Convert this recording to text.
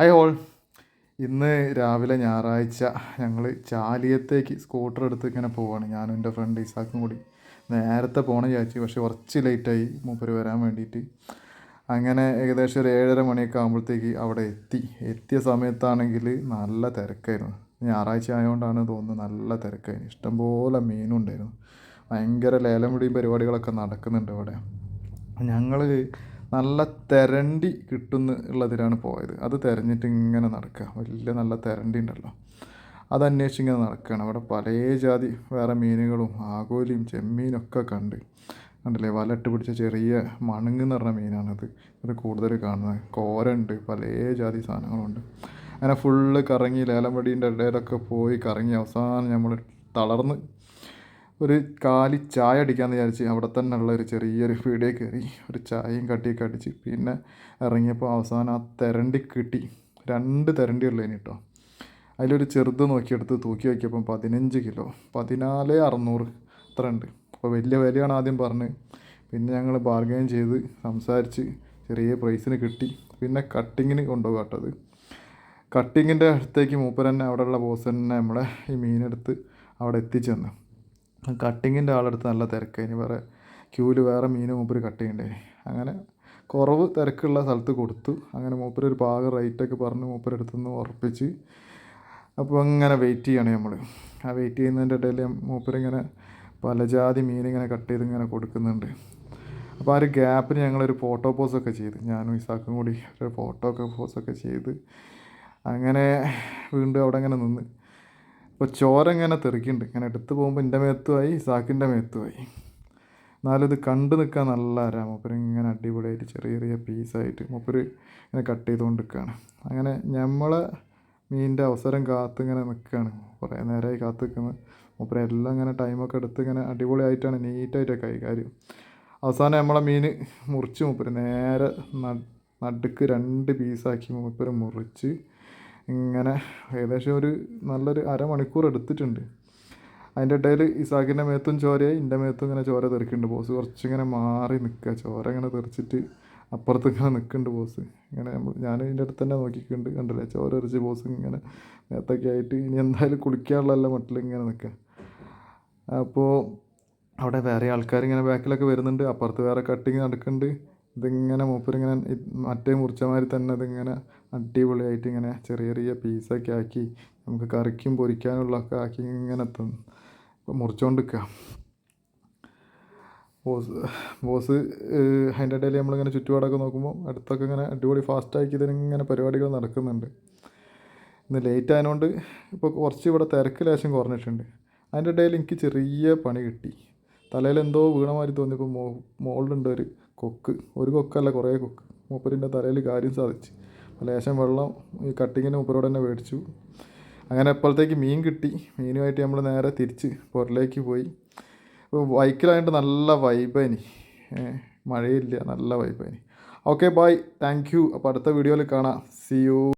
Hi whole ഇന്ന് രാവിലെ ഞായറാഴ്ച ഞങ്ങൾ ചാലിയത്തേക്ക് സ്കൂട്ടർ എടുത്ത് ഇങ്ങനെ പോവാണ്. ഞാനും എന്റെ ഫ്രണ്ട് ഇസാക്കും കൂടി. നേരത്തെ പോകണം വിചാരിച്ചു പക്ഷേ കുറച്ച് ലേറ്റായി മൂപ്പര് വരാൻ വേണ്ടിയിട്ട്. അങ്ങനെ ഏകദേശം ഒരു ഏഴര മണിയൊക്കെ ആകുമ്പോഴത്തേക്ക് അവിടെ എത്തി. എത്തിയ സമയത്താണെങ്കിൽ നല്ല തിരക്കായിരുന്നു. ഞായറാഴ്ച ആയതുകൊണ്ടാണ് തോന്നുന്നത് നല്ല തിരക്കായിരുന്നു. ഇഷ്ടംപോലെ മീനും ഉണ്ടായിരുന്നു. ഭയങ്കര ലേലം പിടിയും പരിപാടികളൊക്കെ നടക്കുന്നുണ്ട് അവിടെ. ഞങ്ങൾ നല്ല തെരണ്ടി കിട്ടുന്ന ഉള്ളതിലാണ് പോയത്. അത് തിരഞ്ഞിട്ട് ഇങ്ങനെ നടക്കുക. വലിയ നല്ല തെരണ്ടി ഉണ്ടല്ലോ. അത് അന്വേഷിച്ച് ഇങ്ങനെ നടക്കുകയാണ്. അവിടെ പല ജാതി വേറെ മീനുകളും ആകോലിയും ചെമ്മീനൊക്കെ കണ്ട്. കണ്ടില്ലേ? വലട്ട് പിടിച്ച ചെറിയ മണങ്ങ് എന്ന് പറഞ്ഞ മീനാണത് ഇത് കൂടുതൽ കാണുന്നത്. കോരണ്ട് പല ജാതി സാധനങ്ങളുണ്ട്. അങ്ങനെ ഫുള്ള് കറങ്ങി ലേലംപടീന്റെ ഇടയിലൊക്കെ പോയി കറങ്ങി അവസാനം നമ്മൾ തളർന്ന് ഒരു കാലി ചായ അടിക്കാമെന്ന് വിചാരിച്ച് അവിടെ തന്നെ ഉള്ള ഒരു ചെറിയൊരു ഫീഡേ കയറി ഒരു ചായയും കട്ടിയൊക്കെ അടിച്ച് പിന്നെ ഇറങ്ങിയപ്പോൾ അവസാനം ആ തെരണ്ടി കിട്ടി. രണ്ട് തെരണ്ടി ഉള്ളതിന് കേട്ടോ അതിലൊരു ചെറുത് നോക്കിയെടുത്ത് തൂക്കി നോക്കിയപ്പം പതിനഞ്ച് കിലോ. പതിനാല് അറുന്നൂറ്. അത്ര ഉണ്ട് അപ്പോൾ വലിയ വിലയാണ് ആദ്യം പറഞ്ഞ്. പിന്നെ ഞങ്ങൾ ബാർഗെയിൻ ചെയ്ത് സംസാരിച്ച് ചെറിയ പ്രൈസിന് കിട്ടി. പിന്നെ കട്ടിങ്ങിന് കൊണ്ടുപോകും കേട്ടത് കട്ടിങ്ങിന്റെ അടുത്തേക്ക് മൂപ്പർ തന്നെ അവിടെയുള്ള ബോസ് തന്നെ നമ്മളെ ഈ മീനെടുത്ത് അവിടെ എത്തിച്ചു തന്നു കട്ടിങ്ങിന്റെ ആളെടുത്ത് നല്ല തിരക്കായിന് വേറെ ക്യൂവിൽ വേറെ മീൻ മൂപ്പർ കട്ട് ചെയ്യണ്ടേ. അങ്ങനെ കുറവ് തിരക്കുള്ള സ്ഥലത്ത് കൊടുത്തു. അങ്ങനെ മൂപ്പര് ഒരു പാകം റേറ്റൊക്കെ പറഞ്ഞ് മൂപ്പരെടുത്ത് നിന്ന് ഉറപ്പിച്ച്. അപ്പോൾ അങ്ങനെ വെയിറ്റ് ചെയ്യണം നമ്മൾ ആ വെയിറ്റ് ചെയ്യുന്നതിന്റെ ഇടയിൽ മൂപ്പരിങ്ങനെ പല ജാതി മീൻ ഇങ്ങനെ കട്ട് ചെയ്ത് ഇങ്ങനെ കൊടുക്കുന്നുണ്ട്. അപ്പോൾ ആ ഒരു ഗ്യാപ്പിന് ഞങ്ങളൊരു ഫോട്ടോ പോസൊക്കെ ചെയ്ത്. ഞാനും ഇസാക്കും കൂടി ഒരു ഫോട്ടോ ഒക്കെ പോസൊക്കെ ചെയ്ത്. അങ്ങനെ വീണ്ടും അവിടെ അങ്ങനെ നിന്ന്. അപ്പോൾ ചോര ഇങ്ങനെ തെറിക്കുന്നുണ്ട് ഇങ്ങനെ എടുത്ത് പോകുമ്പോൾ എന്റെ മേത്തുമായി ഇസാക്കിന്റെ മേത്തുമായി എന്നാലും ഇത് കണ്ടു നിൽക്കാൻ നല്ല ആരാമ മൂപ്പര് ഇങ്ങനെ അടിപൊളിയായിട്ട് ചെറിയ ചെറിയ പീസായിട്ട് മൂപ്പര് ഇങ്ങനെ കട്ട് ചെയ്തുകൊണ്ട് നിൽക്കുകയാണ് അങ്ങനെ നമ്മളെ മീനിന്റെ അവസരം കാത്ത് ഇങ്ങനെ നിൽക്കുകയാണ് കുറേ നേരമായി കാത്ത് നിൽക്കുന്നത് മൂപ്പര് എല്ലാം ഇങ്ങനെ ടൈമൊക്കെ എടുത്ത് ഇങ്ങനെ അടിപൊളിയായിട്ടാണ് നീറ്റായിട്ടൊക്കെ കൈകാര്യം അവസാനം നമ്മളെ മീൻ മുറിച്ച് മൂപ്പര് നേരെ നടുക്ക് രണ്ട് പീസാക്കി മൂപ്പര് മുറിച്ച് ഇങ്ങനെ ഏകദേശം ഒരു നല്ലൊരു അരമണിക്കൂർ എടുത്തിട്ടുണ്ട്. അതിന്റെ ഇടയിൽ ഇസാക്കിന്റെ മേത്തും ചോരയായി എന്റെ മേത്തും ഇങ്ങനെ ചോര തെറിക്കുന്നുണ്ട് ബോസ് കുറച്ചിങ്ങനെ മാറി നിൽക്കുക. ചോര ഇങ്ങനെ തെറിച്ചിട്ട് അപ്പുറത്ത് ഇങ്ങനെ നിൽക്കുന്നുണ്ട് ബോസ് ഇങ്ങനെ ഞാൻ ഇതിന്റെ അടുത്ത് തന്നെ നോക്കിക്കുന്നുണ്ട്. കണ്ടില്ലേ? ചോര എറിച്ച് ബോസ് ഇങ്ങനെ മേത്തൊക്കെ ആയിട്ട് ഇനി എന്തായാലും കുളിക്കാനുള്ളതല്ല മട്ടിൽ ഇങ്ങനെ നിൽക്കുക. അപ്പോൾ അവിടെ വേറെ ആൾക്കാർ ഇങ്ങനെ ബാക്കിലൊക്കെ വരുന്നുണ്ട്. അപ്പുറത്ത് വേറെ കട്ടിങ് നടക്കുന്നുണ്ട്. ഇതിങ്ങനെ മൂപ്പരിങ്ങനെ മറ്റേ മുറിച്ചമാതിരി തന്നെ ഇതിങ്ങനെ അടിപൊളിയായിട്ട് ഇങ്ങനെ ചെറിയ ചെറിയ പീസൊക്കെ ആക്കി നമുക്ക് കറിക്കും പൊരിക്കാനുള്ളതൊക്കെ ആക്കി ഇങ്ങനെ മുറിച്ചുകൊണ്ട് നിൽക്കുക ബോസ് ബോസ് അതിന്റെ ഇടയിൽ നമ്മളിങ്ങനെ ചുറ്റുപാടൊക്കെ നോക്കുമ്പോൾ അടുത്തൊക്കെ ഇങ്ങനെ അടിപൊളി ഫാസ്റ്റാക്കി ഇതിനിങ്ങനെ പരിപാടികൾ നടക്കുന്നുണ്ട്. ഇന്ന് ലേറ്റ് ആയതുകൊണ്ട് ഇപ്പോൾ കുറച്ച് ഇവിടെ തിരക്ക് ലേശം കുറഞ്ഞിട്ടുണ്ട്. അതിന്റെ ഇടയിൽ എനിക്ക് ചെറിയ പണി കിട്ടി. തലയിൽ എന്തോ വീണ മാതിരി തോന്നിയപ്പോൾ മോ മോളിലുണ്ട് ഒരു കൊക്ക്. ഒരു കൊക്കല്ല കുറേ കൊക്ക്. മൂപ്പരിന്റെ തലയിൽ കാര്യം സാധിച്ചു. ലേശം വെള്ളം ഈ കട്ടിങ്ങിന് മൂപ്പരോട് തന്നെ മേടിച്ചു. അങ്ങനെ എപ്പോഴത്തേക്ക് മീൻ കിട്ടി. മീനുമായിട്ട് നമ്മൾ നേരെ തിരിച്ച് പുറലേക്ക് പോയി. ഇപ്പോൾ ബൈക്കിലായിട്ട് നല്ല വൈബനി മഴയില്ല നല്ല വൈബനി ഓക്കെ ബായ് താങ്ക് യു അപ്പോൾ അടുത്ത വീഡിയോയിൽ കാണാം. C U